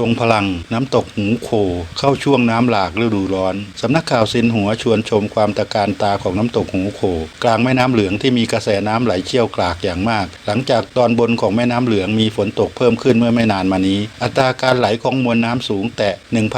ทรงพลัง น้ำตกหูโค เข้าช่วงน้ำหลากฤดูร้อน สำนักข่าวเซนหัวชวนชมความตะการตาของน้ำตกหูโค กลางแม่น้ำเหลืองที่มีกระแสน้ำไหลเชี่ยวกรากอย่างมาก หลังจากตอนบนของแม่น้ำเหลืองมีฝนตกเพิ่มขึ้นเมื่อไม่นานมานี้ อัตราการไหลของมวลน้ำสูงแตะ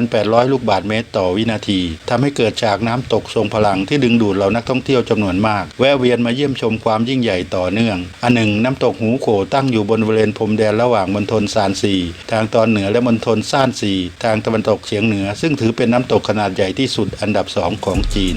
1,800 ลูกบาศก์เมตรต่อวินาทีทำให้เกิดฉากน้ำตกทรงพลังที่ดึงดูดเหล่านักท่องเที่ยวจำนวนมาก แวะเวียนมาเยี่ยมชมความยิ่งใหญ่ต่อเนื่อง อันหนึ่งน้ำตกหูโขตั้งอยู่บนบริเวณพรมแดนระหว่างมณฑลซานซีทางตอนเหนือและมณฑลซ่านซีทางตะวันตกเฉียงเหนือ ซึ่งถือเป็นน้ำตกขนาดใหญ่ที่สุดอันดับสองของจีน